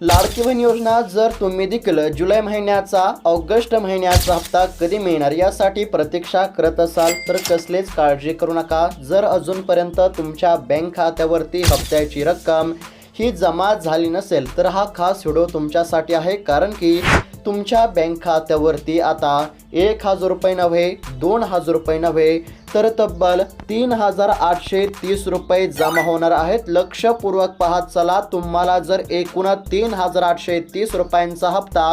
लाडकी बहीण योजना जर तुम्ही देखील जुलै महिन्याचा ऑगस्ट महिन्याचा हप्ता कधी मिळणार यासाठी प्रतीक्षा करत असाल तर कसलीच काळजी करू नका. जर अजूनपर्यंत तुमच्या बँक खात्यावरती हप्त्याची रक्कम ही जमा झाली नसेल तर हा खास व्हिडिओ तुमच्यासाठी आहे कारण की तुमच्या बँक खात्यावरती आता एक हजार रुपये नव्हे दोन हजार रुपये नव्हे तर तब्बल तीन हजार आठशे तीस रुपये जमा होणार आहेत. लक्षपूर्वक पाहत चला तुम्हाला जर एकूण तीन हजार आठशे तीस रुपयांचा हप्ता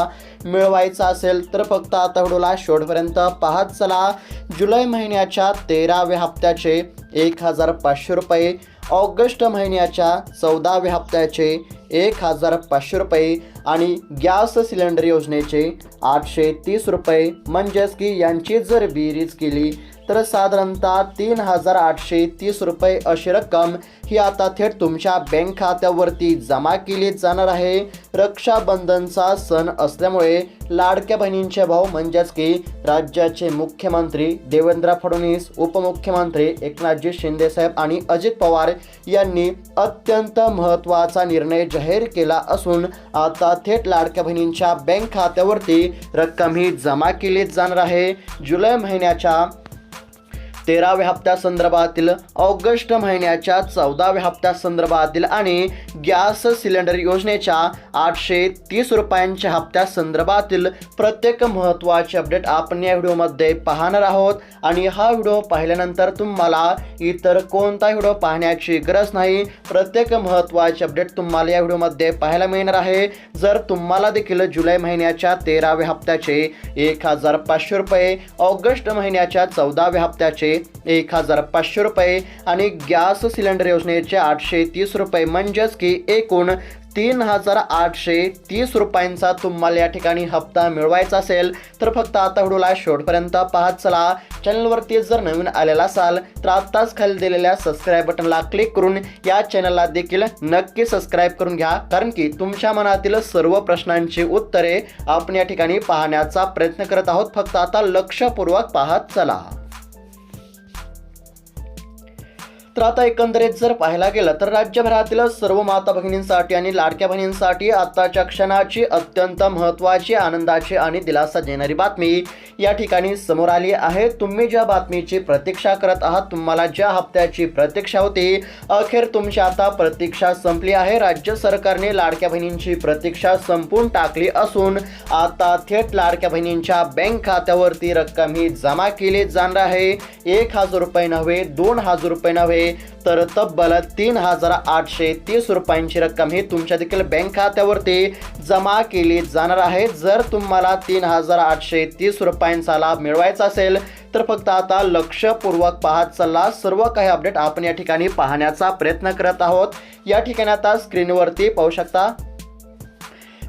मिळवायचा असेल तर फक्त आता व्हिडिओला शेवटपर्यंत पाहत चला. जुलै महिन्याच्या तेराव्या हप्त्याचे एक हजार पाचशे रुपये ऑगस्ट महिन्याच्या चौदाव्या हप्त्याचे एक हजार पाचशे रुपये आणि गॅस सिलेंडर योजनेचे आठशे तीस रुपये. म्हणजेच की यांची जर बेरीज केली तर साधारणतः तीन हजार आठशे तीस रुपये अशी रक्कम ही आता थेट तुमच्या बँक खात्यावरती जमा केली जाणार आहे. रक्षाबंधनचा सण असल्यामुळे लाडक्या बहिणींचे भाऊ म्हणजेच की राज्याचे मुख्यमंत्री देवेंद्र फडणवीस उपमुख्यमंत्री एकनाथजी शिंदेसाहेब आणि अजित पवार यांनी अत्यंत महत्त्वाचा निर्णय जाहीर केला असून आता थेट लाडक्या बहिणींच्या बँक खात्यावरती रक्कम ही जमा केली जाणार आहे. जुलै महिन्याच्या तेराव्या हप्त्यासंदर्भातील ऑगस्ट महिन्याच्या चौदाव्या हप्त्यासंदर्भातील आणि गॅस सिलेंडर योजनेच्या आठशे तीस रुपयांच्या हप्त्यासंदर्भातील प्रत्येक महत्त्वाचे अपडेट आपण या व्हिडिओमध्ये पाहणार आहोत. आणि हा व्हिडिओ पाहिल्यानंतर तुम्हाला इतर कोणता व्हिडिओ पाहण्याची गरज नाही. प्रत्येक महत्त्वाचे अपडेट तुम्हाला या व्हिडिओमध्ये पाहायला मिळणार आहे. जर तुम्हाला देखील जुलै महिन्याच्या तेराव्या हप्त्याचे एक हजार पाचशे रुपये ऑगस्ट महिन्याच्या चौदाव्या हप्त्याचे एक हजार पाचशे रुपये आणि गॅस सिलेंडर योजनेचे आठशे तीस रुपये म्हणजेच की एकूण तीन हजार आठशे तीस रुपयांचा तुम्हाला या ठिकाणी हप्ता मिळवायचा असेल तर फक्त आता व्हिडिओला शेवटपर्यंत पाहत चला. चॅनलवरती जर नवीन आलेला असाल तर आत्ताच खाली दिलेल्या सबस्क्राईब बटनला क्लिक करून या चॅनलला देखील नक्की सबस्क्राईब करून घ्या कारण की तुमच्या मनातील सर्व प्रश्नांची उत्तरे आपण या ठिकाणी पाहण्याचा प्रयत्न करत आहोत. फक्त आता लक्षपूर्वक पाहत चला. तर आता एकंदरीत जर पाहायला गेलं तर राज्यभरातील सर्व माता भगिनींसाठी आणि लाडक्या बहिणींसाठी आत्ताच्या क्षणाची अत्यंत महत्त्वाची आनंदाची आणि दिलासा देणारी बातमी या ठिकाणी समोर आली आहे. तुम्ही ज्या बातमीची प्रतीक्षा करत आहात तुम्हाला ज्या हप्त्याची प्रतीक्षा होती अखेर तुमची आता प्रतीक्षा संपली आहे. राज्य सरकारने लाडक्या बहिणींची प्रतीक्षा संपून टाकली असून आता थेट लाडक्या बहिणींच्या बँक खात्यावरती रक्कम ही जमा केली जाणार आहे. एक हजार रुपये नव्हे दोन हजार रुपये नव्हे तर तब्बल तीन हजार आठशे तीस रुपयांची रक्कम ही तुमच्या देखील बँक खात्यावरती जमा केली जाणार आहे. जर तुम्हाला तीन हजार आठशे तीस रुपयांचा लाभ मिळवायचा असेल तर फक्त आता लक्षपूर्वक पाहत चालला सर्व काही अपडेट आपण या ठिकाणी पाहण्याचा प्रयत्न करत आहोत. या ठिकाणी आता स्क्रीनवरती पाहू शकता.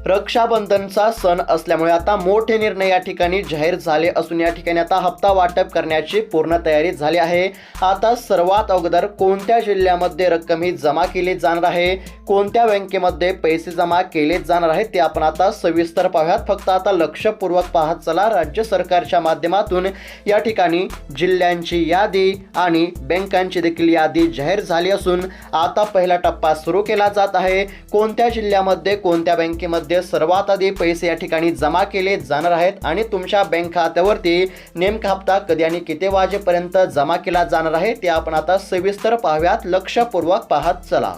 रक्षाबंधनचा सण असल्यामुळे आता मोठे निर्णय या ठिकाणी जाहीर झाले असून या ठिकाणी आता हप्ता वाटप करण्याची पूर्ण तयारी झाली आहे. आता सर्वात अगोदर कोणत्या जिल्ह्यामध्ये रक्कम ही जमा केली जाणार आहे? कोणत्या बँकेमध्ये पैसे जमा केले जाणार आहेत? ते आपण आता सविस्तर पाहूयात. फक्त आता लक्षपूर्वक पाहत चला. राज्य सरकारच्या माध्यमातून या ठिकाणी जिल्ह्यांची यादी आणि बँकांची देखील यादी जाहीर झाली असून आता पहिला टप्पा सुरू केला जात आहे. कोणत्या जिल्ह्यामध्ये कोणत्या बँकेमध्ये सर्वात आधी पैसे या ठिकाणी जमा केले जाणार आहेत आणि तुमच्या बँक खात्यावरती नेमका हप्ता कधी आणि किती वाजेपर्यंत जमा केला जाणार आहे ते आपण आता सविस्तर पाहूयात. लक्षपूर्वक पाहत चला.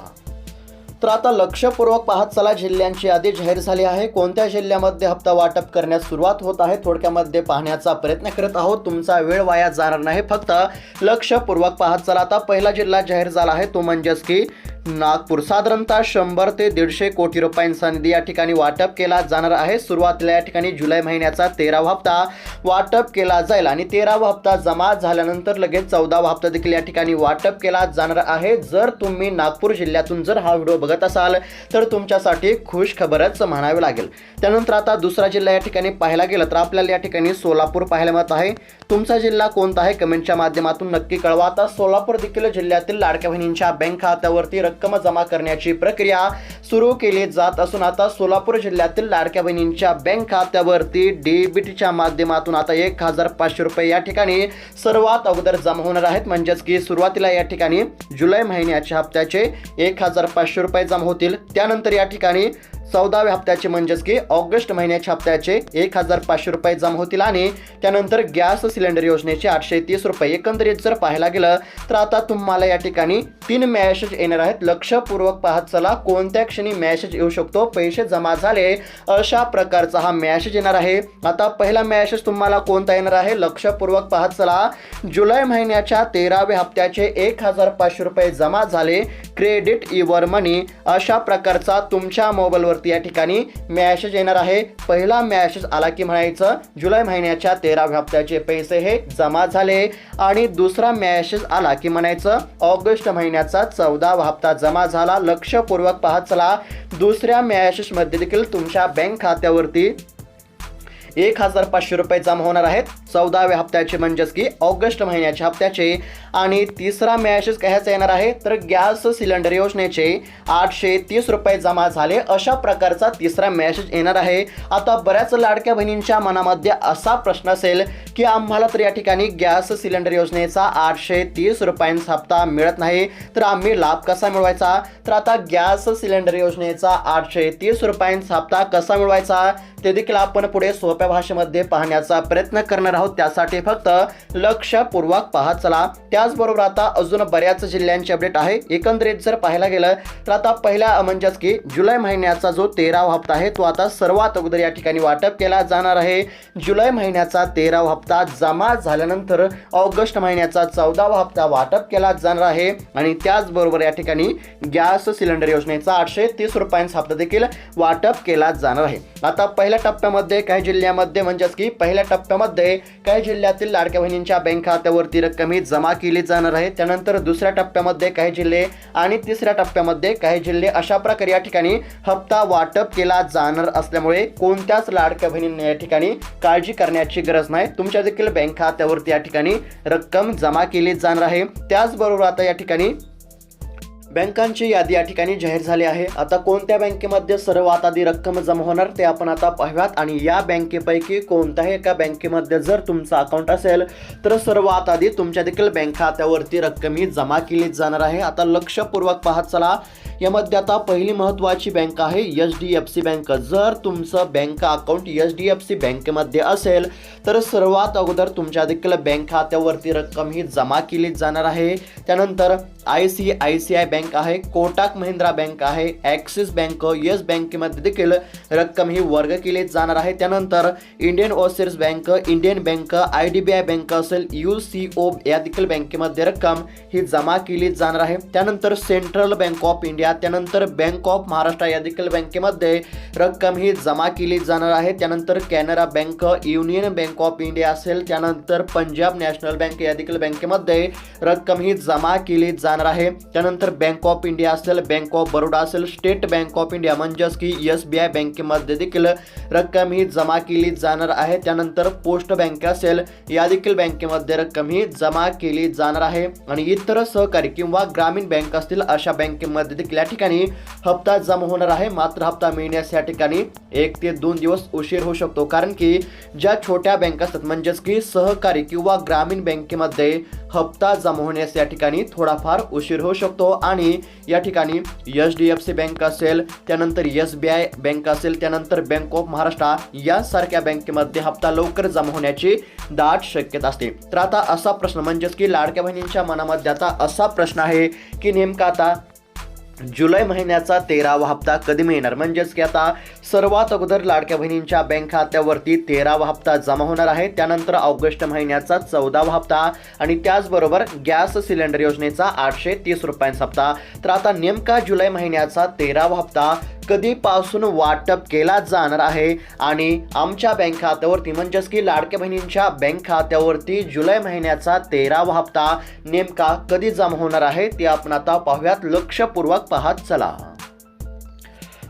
तर आता लक्षपूर्वक पाहत चला. जिल्ह्यांची यादी जाहीर झाली आहे. कोणत्या जिल्ह्यामध्ये हप्ता वाटप करण्यास सुरुवात होत आहे? थोडक्यामध्ये पाहण्याचा प्रयत्न करत आहोत. तुमचा वेळ वाया जाणार नाही. फक्त लक्षपूर्वक पाहत चला. आता पहिला जिल्हा जाहीर झाला आहे. तो म्हणजेच की नागपूर साधारणतः शंभर ते दीडशे कोटी रुपयांचा निधी या ठिकाणी वाटप केला जाणार आहे. सुरुवातीला या ठिकाणी जुलै महिन्याचा तेरावा हप्ता वाटप केला जाईल आणि तेरावा हप्ता जमा झाल्यानंतर लगेच चौदावा हप्ता देखील या ठिकाणी वाटप केला जाणार आहे. जर तुम्ही नागपूर जिल्ह्यातून जर हा व्हिडिओ बघत असाल तर तुमच्यासाठी खुश खबरच म्हणावी लागेल. त्यानंतर आता दुसरा जिल्हा या ठिकाणी पाहायला गेलं तर आपल्याला या ठिकाणी सोलापूर पाहायला मिळत आहे. तुमचा जिल्हा कोणता आहे? कमेंटच्या माध्यमातून नक्की कळवा. आता सोलापूर देखील जिल्ह्यातील लाडक्या बहिणींच्या बँक खात्यावरती रक्कम जमा करण्याची प्रक्रिया सुरू केली जात असून आता सोलापूर जिल्ह्यातील लाडक्या बहिणींच्या बँक खात्यावरती डेबिटच्या माध्यमातून आता एक हजार पाचशे रुपये या ठिकाणी सर्वात अगोदर जमा होणार आहेत. म्हणजेच की सुरुवातीला या ठिकाणी जुलै महिन्याच्या हप्त्याचे एक हजार पाचशे रुपये जमा होतील. त्यानंतर या ठिकाणी चौदाव्या हप्त्याचे म्हणजेच की ऑगस्ट महिन्याच्या हप्त्याचे एक हजार पाचशे रुपये जमा होतील आणि त्यानंतर गॅस सिलेंडर योजनेचे आठशे तीस रुपये एकंदरीत जर पाहायला गेलं तर आता तुम्हाला या ठिकाणी तीन मॅसेज येणार आहेत. लक्षपूर्वक पाहत चला कोणत्या क्षणी मॅसेज येऊ शकतो? पैसे जमा झाले अशा प्रकारचा हा मॅसेज येणार आहे. आता पहिला मॅसेज तुम्हाला कोणता येणार आहे? लक्षपूर्वक पाहत चला. जुलै महिन्याच्या तेराव्या हप्त्याचे एक हजार पाचशे रुपये जमा झाले. क्रेडिट इवर मनी अशा प्रकारचा तुमच्या मोबाईलवर या ठिकाणी मॅसेज येणार आहे. पहिला मॅसेज आला की म्हणायचं जुलै महिन्याच्या तेराव्या हप्त्याचे पैसे हे जमा झाले. आणि दुसरा मॅसेज आला की म्हणायचं ऑगस्ट महिन्याचा चौदावा हप्ता जमा झाला. लक्षपूर्वक पाहत चला. दुसऱ्या मॅसेजमध्ये देखील तुमच्या बँक खात्यावरती एक हजार पाचशे रुपये जमा होणार आहेत. चौदाव्या हप्त्याचे म्हणजेच की ऑगस्ट महिन्याच्या हप्त्याचे. आणि तिसरा मॅसेज कशाचा येणार आहे तर गॅस सिलेंडर योजनेचे आठशे तीस रुपये जमा झाले अशा प्रकारचा तिसरा मॅसेज येणार आहे. आता बऱ्याच लाडक्या बहिणींच्या मनामध्ये असा प्रश्न असेल की आम्हाला तर या ठिकाणी गॅस सिलेंडर योजनेचा आठशे तीस रुपयांचा हप्ता मिळत नाही तर आम्ही लाभ कसा मिळवायचा? तर आता गॅस सिलेंडर योजनेचा आठशे तीस रुपयांचा हप्ता कसा मिळवायचा? ते देखील आपण पुढे सोप्या भाषेमध्ये पाहण्याचा प्रयत्न करणार आहोत. त्यासाठी फक्त लक्षपूर्वक पाहत चला. त्याचबरोबर आता अजून बऱ्याच जिल्ह्यांचे अपडेट आहे. एकंदरीत जर पाहायला गेलं तर आता पहिल्या म्हणजेच की जुलै महिन्याचा जो तेरावा हप्ता आहे तो आता सर्वात अगोदर या ठिकाणी वाटप केला जाणार आहे. जुलै महिन्याचा तेरावा हप्ता जमा झाल्यानंतर ऑगस्ट महिन्याचा चौदावा हप्ता वाटप केला जाणार आहे. आणि त्याचबरोबर या ठिकाणी गॅस सिलेंडर योजनेचा आठशे तीस रुपयांचा हप्ता देखील वाटप केला जाणार आहे. आता पहिल्या टप्प्यामध्ये काही जिल्ह्यामध्ये म्हणजेच की पहिल्या टप्प्यामध्ये काही जिल्ह्यातील लाडक्या बहिणींच्या बँक खात्यावरती रक्कम ही जमा केली जाणार आहे. त्यानंतर दुसऱ्या टप्प्यामध्ये काही जिल्हे आणि तिसऱ्या टप्प्यामध्ये काही जिल्हे अशा प्रकारे या ठिकाणी हप्ता वाटप केला जाणार असल्यामुळे कोणत्याच लाडक्या बहिणींनी या ठिकाणी काळजी करण्याची गरज नाही. तुमच्या देखील बँक खात्यावरती या ठिकाणी रक्कम जमा केली जाणार आहे. त्याचबरोबर आता या ठिकाणी बँकांची यादी या ठिकाणी जाहीर झाली आहे. आता कोणत्या बँकेमध्ये सर्वात आधी रक्कम जमा होणार ते आपण आता पाहूयात. आणि या बँकेपैकी कोणत्याही एका बँकेमध्ये जर तुमचं अकाउंट असेल तर सर्वात आधी तुमच्या देखील बँक खात्यावरती रक्कम ही जमा केली जाणार आहे. आता लक्षपूर्वक पाहत चला. यामध्ये आता पहिली महत्त्वाची बँक आहे H D F C bank. जर तुमचं bank account H D F C बँकेमध्ये असेल तर सर्वात अगोदर तुमच्या देखील बँक खात्यावरती रक्कम ही जमा केली जाणार आहे. त्यानंतर I C I C I bank आहे, कोटाक महिंद्रा बँक आहे, ॲक्सिस बँक, येस बँकेमध्ये देखील रक्कम ही वर्ग केली जाणार आहे. त्यानंतर Indian overseas bank, Indian bank, I D B I bank असेल, यू सी ओ या देखील बँकेमध्ये रक्कम ही जमा केली जाणार आहे. त्यानंतर सेंट्रल बँक ऑफ़ इंडिया, त्यानंतर बँक ऑफ़ महाराष्ट्र या देखील बँकेमध्ये रक्कम ही जमा केली जाणार आहे. त्यानंतर Canara bank, union bank of India असेल, त्यानंतर पंजाब नॅशनल बँक या देखील बँकेमध्ये रक्कम ही जमा केली जाणार आहे. त्यानंतर बँक बँक ऑफ इंडिया असेल बँक ऑफ बरोडा असेल स्टेट बँक ऑफ इंडिया म्हणजेच की एस बी आय बँकेमध्ये देखील रक्कम ही जमा केली जाणार आहे. त्यानंतर पोस्ट बँक असेल या देखील बँकेमध्ये रक्कम ही जमा केली जाणार आहे. आणि इतर सहकारी किंवा ग्रामीण बँक असतील अशा बँकेमध्ये देखील या ठिकाणी हप्ता जमा होणार आहे. मात्र हप्ता मिळण्यास या ठिकाणी एक ते दोन दिवस उशीर होऊ शकतो. कारण की ज्या छोट्या बँक असतात म्हणजेच की सहकारी किंवा ग्रामीण बँकेमध्ये हप्ता जमा होण्यास या ठिकाणी थोडाफार उशीर होऊ शकतो आणि या ठिकाणी H D F C bank असेल त्यानंतर एस बी आय बँक असेल त्यानंतर बँक ऑफ महाराष्ट्र यासारख्या बँकेमध्ये हप्ता लवकर जमा होण्याची दाट शक्यता असते. तर आता असा प्रश्न म्हणजेच की लाडक्या बहिणींच्या मनामध्ये आता असा प्रश्न आहे की नेमका आता जुलै महिन्याचा तेरावा हप्ता कधी मिळणार? म्हणजेच की आता सर्वात अगोदर लाडक्या बहिणींच्या बँक खात्यावरती तेरावा हप्ता जमा होणार आहे. त्यानंतर ऑगस्ट महिन्याचा चौदावा हप्ता आणि त्याचबरोबर गॅस सिलेंडर योजनेचा आठशे तीस रुपयांचा हप्ता. तर आता नेमका जुलै महिन्याचा तेरावा हप्ता कधीपासून वाटप केला जाणार आहे आणि आमच्या बँक खात्यावरती म्हणजेच की लाडक्या बहिणींच्या बँक खात्यावरती जुलै महिन्याचा तेरावा हप्ता नेमका कधी जमा होणार आहे ते आपण आता पाहूयात. लक्षपूर्वक पाहत चला.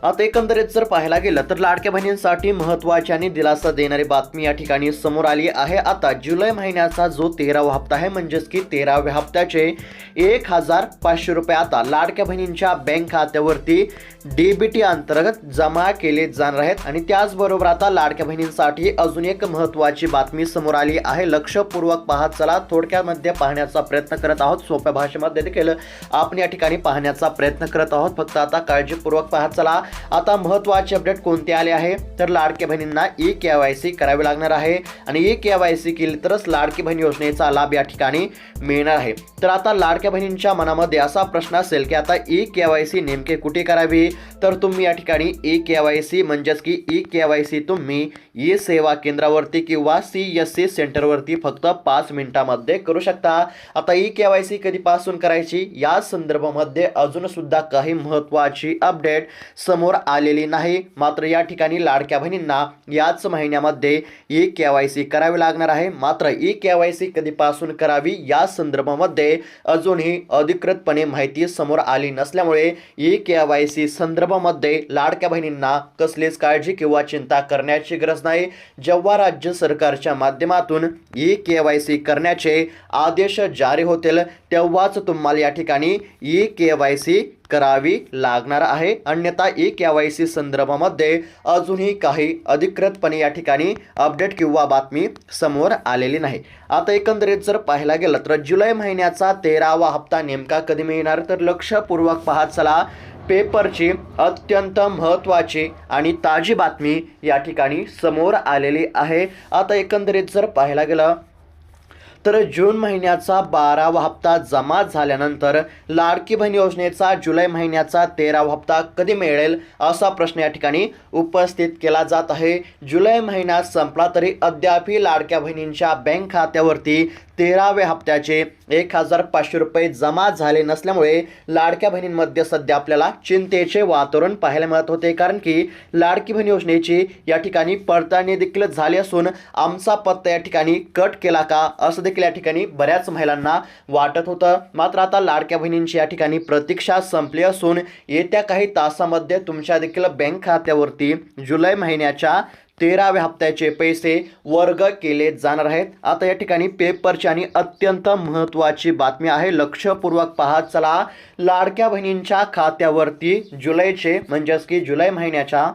आता एकंदरीत जर पाहायला गेलं तर लाडक्या बहिणींसाठी महत्वाची आणि दिलासा देणारी बातमी या ठिकाणी समोर आली आहे. आता जुलै महिन्याचा जो तेरावा हप्ता आहे म्हणजेच की तेराव्या हप्त्याचे एक हजार पाचशे रुपये आता लाडक्या बहिणींच्या बँक खात्यावरती डीबीटी अंतर्गत जमा केले जाणार आहेत. आणि त्याचबरोबर आता लाडक्या बहिणींसाठी अजून एक महत्वाची बातमी समोर आली आहे. लक्षपूर्वक पाहत चला थोडक्यामध्ये पाहण्याचा प्रयत्न करत आहोत. सोप्या भाषेमध्ये देखील आपण या ठिकाणी पाहण्याचा प्रयत्न करत आहोत. फक्त आता काळजीपूर्वक पाहत चला. आता महत्त्वाचे अपडेट कोणते आले आहे? तर लाडक्या बहिणींना ई के वाय सी करावी लागणार आहे. आणि ई के वाय सी केली तरच लाडकी बहीण योजनेचा लाभ या ठिकाणी मिळणार आहे. तर आता लाडक्या बहिणींच्या मनामध्ये असा प्रश्न असेल की आता ई के वाय सी नेमके कुठे करावी? तर तुम्ही या ठिकाणी ई के वाय सी म्हणजेच की ई के वाय सी तुम्ही ई सेवा केंद्रावरती किंवा सी एस सी सेंटरवरती फक्त पाच मिनिटामध्ये करू शकता. आता ई के वाय सी कधीपासून करायची? या संदर्भामध्ये अजूनसुद्धा काही महत्त्वाची अपडेट सम समोर आलेली नाही. मात्र या ठिकाणी लाडक्या बहिणींना याच महिन्यामध्ये ई के वाय सी करावी लागणार आहे. मात्र ई के वाय सी कधीपासून करावी या संदर्भामध्ये अजूनही अधिकृतपणे माहिती समोर आली नसल्यामुळे ई के वाय सी संदर्भामध्ये लाडक्या बहिणींना कसलीच काळजी किंवा चिंता करण्याची गरज नाही. जेव्हा राज्य सरकारच्या माध्यमातून ई के वाय सी करण्याचे आदेश जारी होतील तेव्हाच तुम्हाला या ठिकाणी ई के वाय सी करावी लागणार आहे. अन्यथा ई के वाय सी संदर्भामध्ये अजूनही काही अधिकृतपणे या ठिकाणी अपडेट किंवा बातमी समोर आलेली नाही. आता एकंदरीत जर पाहायला गेलं तर जुलै महिन्याचा तेरावा हप्ता नेमका कधी मिळणार? तर लक्षपूर्वक पाहत चला. पेपरची अत्यंत महत्त्वाची आणि ताजी बातमी या ठिकाणी समोर आलेली आहे. आता एकंदरीत जर पाहायला गेलं तर जून महिन्याचा बारावा हप्ता जमा झाल्यानंतर लाडकी बहीण योजनेचा जुलै महिन्याचा तेरावा हप्ता कधी मिळेल असा प्रश्न या ठिकाणी उपस्थित केला जात आहे. जुलै महिना संपला तरी अद्यापही लाडक्या बहिणींच्या बँक खात्यावरती तेराव्या हप्त्याचे एक हजार पाचशे रुपये जमा झाले नसल्यामुळे लाडक्या बहिणींमध्ये सध्या आपल्याला चिंतेचे वातावरण पाहायला मिळत होते. कारण की लाडकी बहीण योजनेची या ठिकाणी पडताळणी देखील झाली असून आमचा पत्ता या ठिकाणी कट केला का असं देखील या ठिकाणी बऱ्याच महिलांना वाटत होतं. मात्र आता लाडक्या बहिणींची या ठिकाणी प्रतीक्षा संपली असून येत्या काही तासामध्ये तुमच्या देखील बँक खात्यावरती जुलै महिन्याच्या तेराव्या हप्त्याचे पैसे वर्ग केले जाणार आहेत. आता या ठिकाणी पेपरची आणि अत्यंत महत्त्वाची बातमी आहे. लक्षपूर्वक पाहत चला लाडक्या बहिणींच्या खात्यावरती जुलैचे म्हणजेच की जुलै महिन्याच्या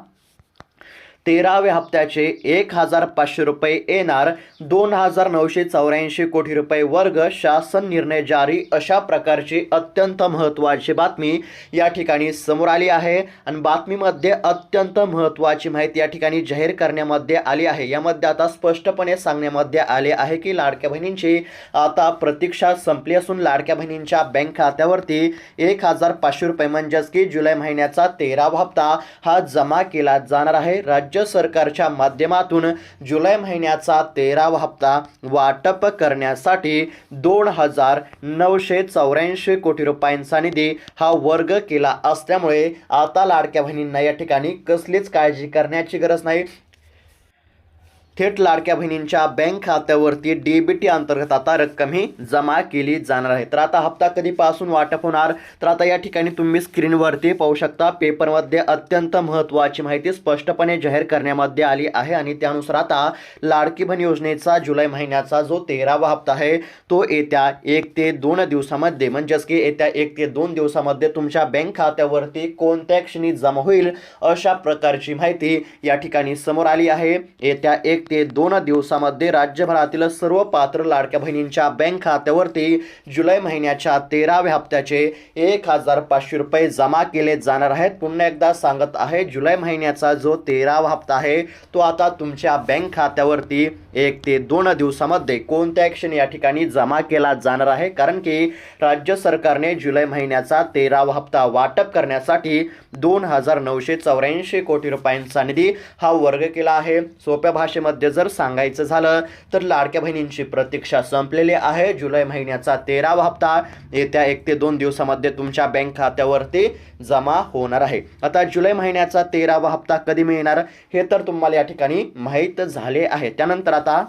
तेराव्या हप्त्याचे एक हजार पाचशे रुपये येणार. दोन हजार नऊशे चौऱ्याऐंशी कोटी रुपये वर्ग शासन निर्णय जारी. अशा प्रकारची अत्यंत महत्त्वाची बातमी या ठिकाणी समोर आली आहे. आणि बातमीमध्ये अत्यंत महत्त्वाची माहिती या ठिकाणी जाहीर करण्यामध्ये आली आहे. यामध्ये आता स्पष्टपणे सांगण्यामध्ये आले आहे की लाडक्या बहिणींची आता प्रतीक्षा संपली असून लाडक्या बहिणींच्या बँक खात्यावरती एक हजार पाचशे रुपये म्हणजेच की जुलै महिन्याचा तेरावा हप्ता हा जमा केला जाणार आहे. राज्य सरकारच्या माध्यमातून जुलै महिन्याचा तेरावा हप्ता वाटप करण्यासाठी दोन हजार नऊशे चौऱ्याऐंशी कोटी रुपयांचा निधी हा वर्ग केला असल्यामुळे आता लाडक्या बहिणींना या ठिकाणी कसलीच काळजी करण्याची गरज नाही. थेट लाडक्या बहिणींच्या बँक खात्यावरती डीबीटी अंतर्गत आता रक्कम ही जमा केली जाणार आहे. तर आता हप्ता कधीपासून वाटप होणार? तर आता या ठिकाणी तुम्ही स्क्रीनवरती पाहू शकता. पेपरमध्ये अत्यंत महत्त्वाची माहिती स्पष्टपणे जाहीर करण्यामध्ये आली आहे आणि त्यानुसार आता लाडकी बहीण योजनेचा जुलै महिन्याचा जो तेरावा हप्ता आहे तो येत्या एक ते दोन दिवसामध्ये म्हणजेच की येत्या एक ते दोन दिवसामध्ये तुमच्या बँक खात्यावरती कोणत्या क्षणी जमा होईल अशा प्रकारची माहिती या ठिकाणी समोर आली आहे. येत्या एक ते दोन दिवसामध्ये राज्यभरातील सर्व पात्र लाडक्या बहिणींच्या बँक खात्यावरती जुलै महिन्याच्या तेराव्या हप्त्याचे एक हजार पाचशे रुपये जमा केले जाणार आहेत. पुन्हा एकदा सांगत आहे जुलै महिन्याचा जो तेरावा हप्ता आहे तो आता तुमच्या बँक खात्यावरती एक ते दोन दिवसामध्ये कोणत्या क्षणी या ठिकाणी जमा केला जाणार आहे. कारण की राज्य सरकारने जुलै महिन्याचा तेरावा हप्ता वाटप करण्यासाठी दोन हजार नऊशे चौऱ्याऐंशी कोटी रुपयांचा निधी हा वर्ग केला आहे. सोप्या भाषेमध्ये जर सांगायचं झालं तर लाडक्या बहिणींची प्रतीक्षा संपलेली आहे. जुलै महिन्याचा तेरावा हप्ता येत्या एक ते दोन दिवसामध्ये तुमच्या बँक खात्यावरती जमा होणार आहे. आता जुलै महिन्याचा तेरावा हप्ता कधी मिळणार हे तर तुम्हाला या ठिकाणी माहीत झाले आहे. त्यानंतर आता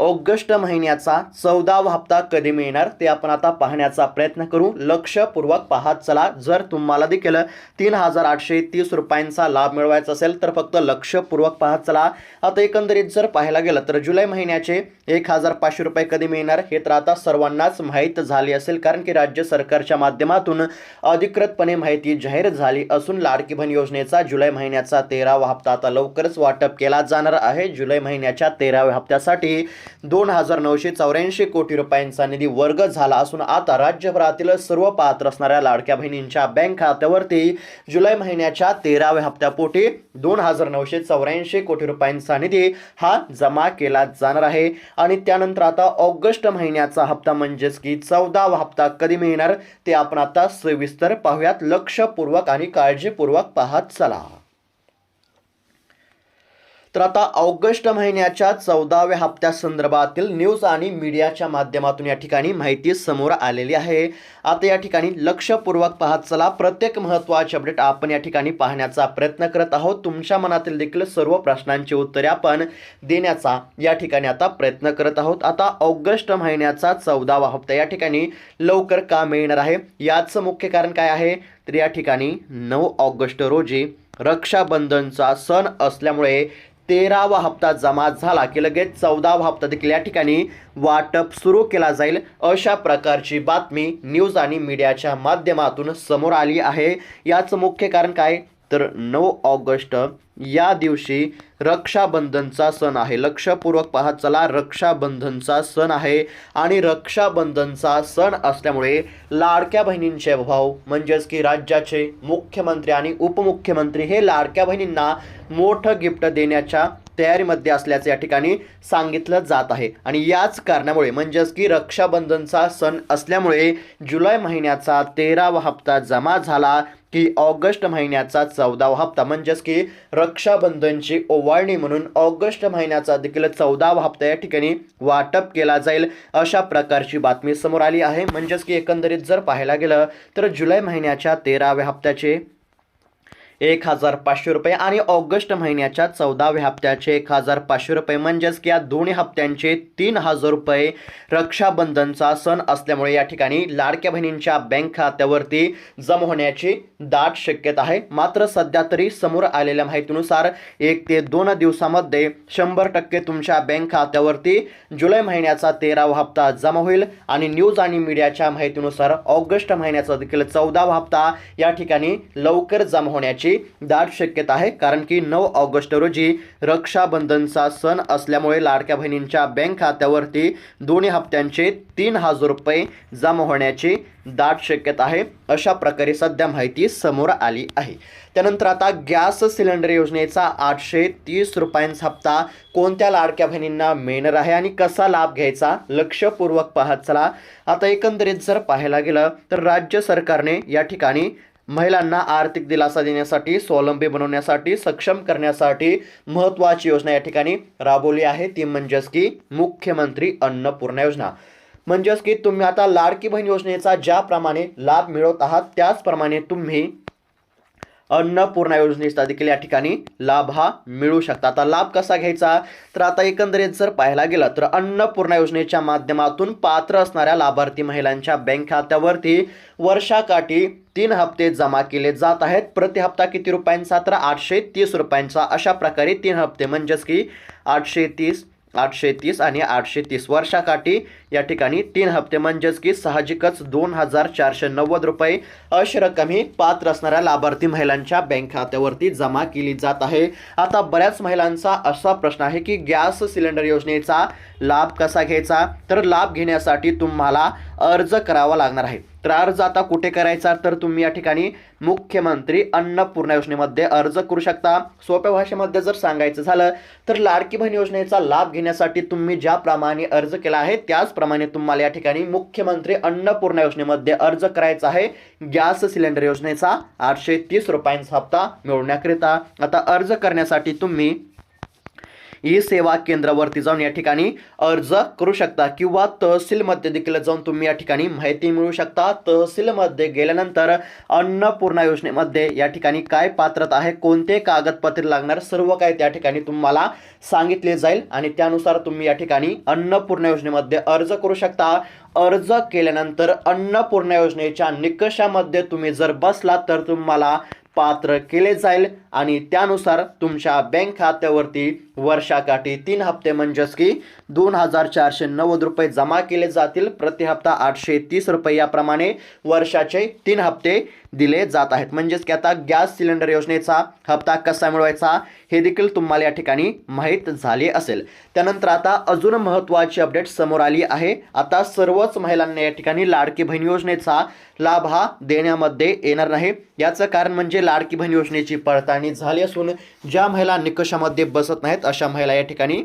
ऑगस्ट महिन्याचा चौदावा हप्ता कधी मिळणार ते आपण आता पाहण्याचा प्रयत्न करू. लक्षपूर्वक पाहत चला. जर तुम्हाला देखील तीन हजार आठशे तीस रुपयांचा लाभ मिळवायचा असेल तर फक्त लक्षपूर्वक पाहत चला. आता एकंदरीत जर पाहायला गेलं तर जुलै महिन्याचे एक हजार पाचशे रुपये कधी मिळणार हे तर आता सर्वांनाच माहीत झाले असेल कारण की राज्य सरकारच्या माध्यमातून अधिकृतपणे माहिती जाहीर झाली असून लाडकी बहीण योजनेचा जुलै महिन्याचा तेरावा हप्ता आता लवकरच वाटप केला जाणार आहे. जुलै महिन्याच्या तेराव्या हप्त्यासाठी दोन हजार नऊशे चौऱ्याऐंशी कोटी रुपयांचा निधी वर्ग झाला असून आता राज्यभरातील सर्व पात्र असणाऱ्या लाडक्या बहिणींच्या बँक खात्यावरती जुलै महिन्याच्या तेराव्या हप्त्यापोटी दोन हजार नऊशे चौऱ्याऐंशी कोटी रुपयांचा निधी हा जमा केला जाणार आहे. आणि त्यानंतर आता ऑगस्ट महिन्याचा हप्ता म्हणजेच की चौदावा हप्ता कधी मिळणार ते आपण आता सविस्तर पाहूयात. लक्षपूर्वक आणि काळजीपूर्वक पाहत चला. तर आता ऑगस्ट महिन्याच्या चौदाव्या हप्त्यासंदर्भातील न्यूज आणि मीडियाच्या माध्यमातून या ठिकाणी माहिती समोर आलेली आहे. आता या ठिकाणी लक्षपूर्वक पाहत चला. प्रत्येक महत्त्वाचे अपडेट आपण या ठिकाणी पाहण्याचा प्रयत्न करत आहोत. तुमच्या मनातील देखील सर्व प्रश्नांची उत्तरे आपण देण्याचा या ठिकाणी आता प्रयत्न करत आहोत. आता ऑगस्ट महिन्याचा चौदावा हप्ता या ठिकाणी लवकर का मिळणार आहे? याचं मुख्य कारण काय आहे? तर या ठिकाणी नऊ ऑगस्ट रोजी रक्षाबंधनचा सण असल्यामुळे तेरावा हप्ता जमा झाला की लगेच चौदावा हप्ता देखील या ठिकाणी वाटप सुरू केला जाईल. अशा प्रकारची बातमी न्यूज आणि मीडियाच्या माध्यमातून समोर आली आहे. याचं मुख्य कारण काय? तर नऊ ऑगस्ट या दिवशी रक्षाबंधनचा सण आहे. लक्षपूर्वक पाहत चला रक्षाबंधनचा सण आहे आणि रक्षाबंधनचा सण असल्यामुळे लाडक्या बहिणींचे भाऊ म्हणजेच की राज्याचे मुख्यमंत्री आणि उपमुख्यमंत्री हे लाडक्या बहिणींना मोठं गिफ्ट देण्याच्या तयारीमध्ये असल्याचे या ठिकाणी सांगितलं जात आहे. आणि याच कारणामुळे म्हणजेच की रक्षाबंधनचा सण असल्यामुळे जुलै महिन्याचा तेरावा हप्ता जमा झाला. की ऑगस्ट महिन्याचा चौदावा हप्ता म्हणजेच की रक्षाबंधनची ओवाळणी म्हणून ऑगस्ट महिन्याचा देखील चौदावा हप्ता या ठिकाणी वाटप केला जाईल अशा प्रकारची बातमी समोर आली आहे. म्हणजेच की एकंदरीत जर पाहायला गेलं तर जुलै महिन्याच्या तेराव्या हप्त्याचे एक हजार पाचशे रुपये आणि ऑगस्ट महिन्याच्या चौदाव्या हप्त्याचे एक हजार पाचशे रुपये. म्हणजेच की या दोन्ही हप्त्यांचे तीन हजार रुपये रक्षाबंधनचा सण असल्यामुळे या ठिकाणी लाडक्या बहिणींच्या बँक खात्यावरती जमा होण्याची दाट शक्यता आहे. मात्र सध्या तरी समोर आलेल्या माहितीनुसार एक ते दोन दिवसामध्ये शंभर टक्के तुमच्या बँक खात्यावरती जुलै महिन्याचा तेरावा हप्ता जमा होईल आणि न्यूज आणि मीडियाच्या माहितीनुसार ऑगस्ट महिन्याचा देखील चौदावा हप्ता या ठिकाणी लवकर जमा होण्याची दाट शक्यता आहे कारण की नऊ ऑगस्ट रोजी रक्षाबंधनचा सण असल्यामुळे लाडक्या बहिणींच्या बँक खात्यावरती दोन्ही हप्त्यांचे तीन हजार रुपये जमा होण्याची दाट शक्यता आहे अशा प्रकारे सध्या माहिती समोर आली आहे. त्यानंतर आता गॅस सिलेंडर योजनेचा आठशे तीस रुपयांचा हप्ता कोणत्या लाडक्या बहिणींना मिळणार आहे आणि कसा लाभ घ्यायचा लक्षपूर्वक पाहत चला. आता एकंदरीत जर पाहायला गेलं तर राज्य सरकारने या ठिकाणी महिलांना आर्थिक दिलासा देण्यासाठी स्वावलंबी बनवण्यासाठी सक्षम करण्यासाठी महत्त्वाची योजना या ठिकाणी राबवली आहे. ती म्हणजेच की मुख्यमंत्री अन्नपूर्णा योजना. म्हणजेच की तुम्ही आता लाडकी बहीण योजनेचा ज्याप्रमाणे लाभ मिळवत आहात त्याचप्रमाणे तुम्ही अन्नपूर्णा योजनेचा देखील या ठिकाणी लाभ हा मिळू शकता. आता लाभ कसा घ्यायचा? तर आता एकंदरीत जर पाहायला गेलं तर अन्नपूर्णा योजनेच्या माध्यमातून पात्र असणाऱ्या लाभार्थी महिलांच्या बँक खात्यावरती वर्षाकाठी तीन हप्ते जमा केले जात आहेत. प्रति हप्ता किती रुपयांचा? तर आठशे तीस रुपयांचा. अशा प्रकारे तीन हप्ते म्हणजेच की आठशे तीस आठशे तीस आणि आठशे तीस वर्षाकाठी या ठिकाणी तीन हप्ते म्हणजेच की साहजिकच दोन हजार चारशे नव्वद रुपये अशी रक्कम ही पात्र असणाऱ्या लाभार्थी महिलांच्या बँक खात्यावरती जमा केली जात आहे. आता बऱ्याच महिलांचा असा प्रश्न आहे की गॅस सिलेंडर योजनेचा लाभ कसा घ्यायचा? तर लाभ घेण्यासाठी तुम्हाला अर्ज करावा लागणार आहे. तर अर्ज आता कुठे करायचा? तर तुम्ही या ठिकाणी मुख्यमंत्री अन्नपूर्णा योजनेमध्ये अर्ज करू शकता. सोप्या भाषेमध्ये जर सांगायचं झालं तर लाडकी बहीण योजनेचा लाभ घेण्यासाठी तुम्ही ज्याप्रमाणे अर्ज केला आहे त्याचप्रमाणे तुम्हाला या ठिकाणी मुख्यमंत्री अन्नपूर्णा योजनेमध्ये अर्ज करायचा आहे. गॅस सिलेंडर योजनेचा आठशे तीस रुपयांचा हप्ता मिळवण्याकरिता. आता अर्ज करण्यासाठी तुम्ही ई सेवा केंद्रावरती जाऊन या ठिकाणी अर्ज करू शकता किंवा तहसीलमध्ये देखील जाऊन तुम्ही या ठिकाणी माहिती मिळू शकता. तहसीलमध्ये गेल्यानंतर अन्नपूर्णा योजनेमध्ये या ठिकाणी काय पात्रता आहे कोणते कागदपत्रे लागणार सर्व काय त्या ठिकाणी तुम्हाला सांगितले जाईल आणि त्यानुसार तुम्ही या ठिकाणी अन्नपूर्णा योजनेमध्ये अर्ज करू शकता. अर्ज केल्यानंतर अन्नपूर्णा योजनेच्या निकषामध्ये तुम्ही जर बसला तर तुम्हाला पात्र केले जाईल आणि त्यानुसार तुमच्या बँक खात्यावरती वर्षाकाठी तीन हप्ते म्हणजेच की दोन हजार चारशे नव्वद रुपये जमा केले जातील. प्रति हप्ता आठशे तीस रुपये याप्रमाणे वर्षाचे तीन हप्ते दिले जात आहेत. म्हणजेच की आता गॅस सिलेंडर योजनेचा हप्ता कसा मिळवायचा हे देखील तुम्हाला या ठिकाणी माहीत झाले असेल. त्यानंतर आता अजून महत्त्वाची अपडेट समोर आली आहे. आता सर्वच महिलांना या ठिकाणी लाडकी बहीण योजनेचा लाभ हा देण्यामध्ये येणार नाही. याचं कारण म्हणजे लाडकी बहीण योजनेची पडताळणी झाली असून ज्या महिला निकषामध्ये बसत नाहीत अशा महिला या ठिकाणी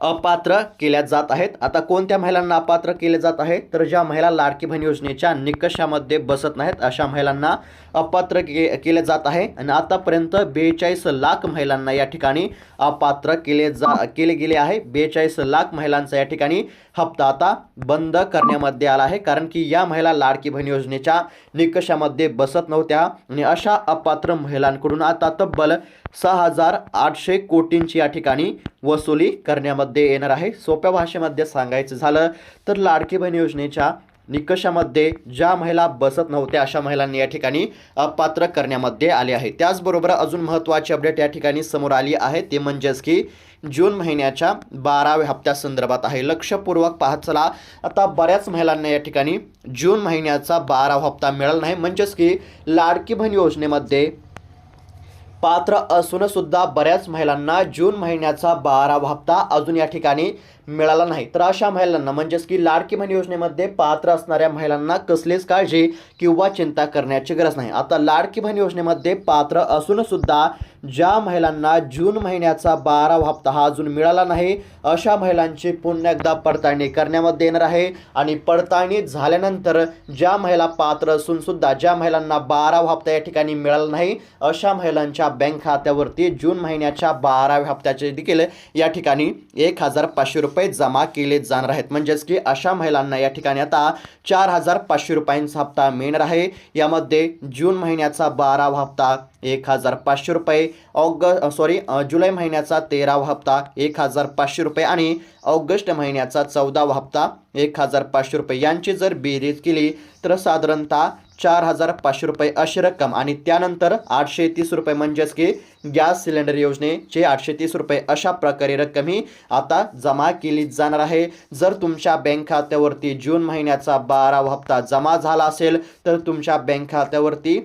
अपात्र केल्या जात आहेत. आता कोणत्या महिलांना अपात्र केले जात आहे? तर ज्या महिला लाडकी बहीण योजनेच्या निकषामध्ये बसत नाहीत अशा महिलांना अपात्र के केले जात आहे. आणि आतापर्यंत बेचाळीस लाख महिलांना या ठिकाणी अपात्र केले जा केले गेले आहे. बेचाळीस लाख महिलांचा या ठिकाणी हप्ता आता बंद करण्यामध्ये आला आहे. कारण की या महिला लाडकी बहीण योजनेच्या निकषामध्ये बसत नव्हत्या. आणि अशा अपात्र महिलांकडून आता तब्बल सहा हजार आठशे कोटींची या ठिकाणी वसुली करण्यामध्ये येणार आहे. सोप्या भाषेमध्ये सांगायचं झालं तर लाडकी बहीण योजनेच्या निकषामध्ये ज्या महिला बसत नव्हत्या अशा महिलांनी या ठिकाणी अपात्र करण्यामध्ये आले आहे. त्याचबरोबर अजून महत्त्वाची अपडेट या ठिकाणी समोर आली आहे. ते म्हणजेच की जून महिन्याच्या बाराव्या हप्त्यासंदर्भात आहे. लक्षपूर्वक पाहत चला. आता बऱ्याच महिलांना या ठिकाणी जून महिन्याचा बारावा हप्ता मिळाला नाही. म्हणजेच की लाडकी बहीण योजनेमध्ये पात्र असूनसुद्धा बऱ्याच महिलांना जून महिन्याचा बारावा हप्ता अजून या ठिकाणी मिळाला नाही. तर अशा महिलांना म्हणजेच की लाडकी बहीण योजनेमध्ये पात्र असणाऱ्या महिलांना कसलीच काळजी किंवा चिंता करण्याची गरज नाही. आता लाडकी बहीण योजनेमध्ये पात्र असून सुद्धा ज्या महिलांना जून महिन्याचा बारावा हप्ता हा अजून मिळाला नाही अशा महिलांची पुन्हा एकदा पडताळणी करण्यामध्ये येणार आहे. आणि पडताळणी झाल्यानंतर ज्या महिला पात्र असून सुद्धा ज्या महिलांना बारावा हप्ता या ठिकाणी मिळाला नाही अशा महिलांच्या बँक खात्यावरती जून महिन्याच्या बाराव्या हप्त्याचे देखील या ठिकाणी एक हजार पाचशे रुपये रुपये जमा केले जाणार आहेत. म्हणजेच की अशा महिलांना या ठिकाणी आता चार हजार पाचशे रुपयांचा हप्ता मिळणार आहे. यामध्ये जून महिन्याचा बारावा हप्ता एक हजार पाचशे रुपये ऑग सॉरी जुलै महिन्याचा तेरावा हप्ता एक हजार पाचशे रुपये आणि ऑगस्ट महिन्याचा चौदावा हप्ता एक हजार पाचशे रुपये यांची जर बेरीज केली तर साधारणतः चार हजार पाचशे रुपये अशी रक्कम. आणि त्यानंतर आठशे तीस रुपये म्हणजेच की गॅस सिलेंडर योजनेचे आठशे तीस रुपये अशा प्रकारे रक्कम ही आता जमा केली जाणार आहे. जर तुमच्या बँक खात्यावरती जून महिन्याचा बारावा हप्ता जमा झाला असेल तर तुमच्या बँक खात्यावरती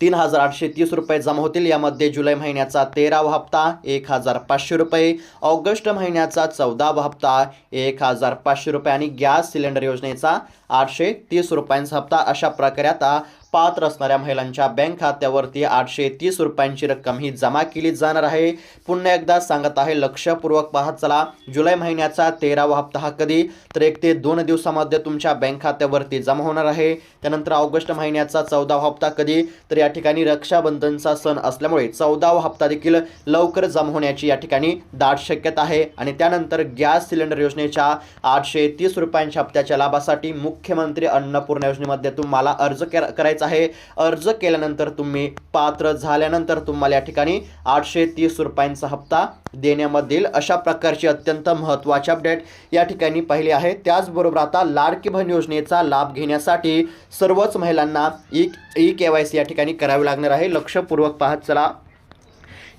तीन हजार आठशे तीस रुपये जमा होतील. यामध्ये जुलै महिन्याचा तेरावा हप्ता एक हजार पाचशे रुपये ऑगस्ट महिन्याचा चौदावा हप्ता एक हजार पाचशे रुपये आणि गॅस सिलेंडर योजनेचा आठशे तीस रुपयांचा हप्ता. अशा प्रकारे आता पात्र असणाऱ्या महिलांच्या बँक खात्यावरती आठशे तीस रुपयांची रक्कम ही जमा केली जाणार आहे. पुन्हा एकदा सांगत आहे लक्षपूर्वक पाहत चला. जुलै महिन्याचा तेरावा हप्ता हा कधी? तर एक ते दोन दिवसामध्ये तुमच्या बँक खात्यावरती जमा होणार आहे. त्यानंतर ऑगस्ट महिन्याचा चौदावा हप्ता कधी? तर या ठिकाणी रक्षाबंधनचा सण असल्यामुळे चौदावा हप्ता देखील लवकर जमा होण्याची या ठिकाणी दाट शक्यता आहे. आणि त्यानंतर गॅस सिलेंडर योजनेच्या आठशे तीस रुपयांच्या हप्त्याच्या लाभासाठी मुख्यमंत्री अन्नपूर्णा योजनेमध्ये तुम्हाला अर्ज करायचा करायचा आहे. अर्ज केल्यानंतर तुम्ही पात्र झाल्यानंतर तुम्हाला या ठिकाणी आठशे तीस रुपयांचा हप्ता देण्यामध्ये येईल अशा प्रकारची अत्यंत महत्त्वाची अपडेट या ठिकाणी पाहिली आहे. त्याचबरोबर आता लाडकी बहीण योजनेचा लाभ घेण्यासाठी सर्वच महिलांना E E K Y C या ठिकाणी करावी लागणार आहे. लक्षपूर्वक पाहत चला.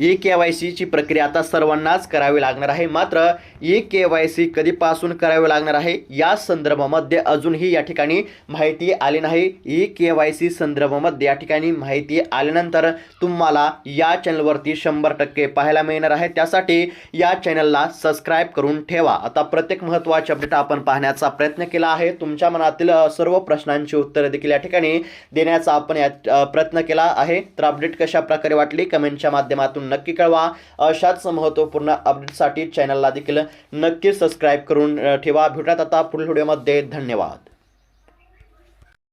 ई के वाय सीची प्रक्रिया आता सर्वांनाच करावी लागणार आहे. मात्र ई के वाय सी कधीपासून करावी लागणार आहे? या संदर्भामध्ये अजूनही या ठिकाणी माहिती आली नाही. ई के वाय सी संदर्भामध्ये या ठिकाणी माहिती आल्यानंतर तुम्हाला या चॅनलवरती शंभर टक्के पाहायला मिळणार आहे. त्यासाठी या चॅनलला सबस्क्राईब करून ठेवा. आता प्रत्येक महत्त्वाचे अपडेट आपण पाहण्याचा प्रयत्न केला आहे. तुमच्या मनातील सर्व प्रश्नांची उत्तरं देखील या ठिकाणी देण्याचा आपण या प्रयत्न केला आहे. तर अपडेट कशा प्रकारे वाटली? कमेंटच्या माध्यमातून नक्की कळवा. अशाच महत्त्वपूर्ण अपडेटसाठी चॅनलला देखील नक्की सबस्क्राईब करून ठेवा. भेटूयात आता पुढील व्हिडिओमध्ये धन्यवाद.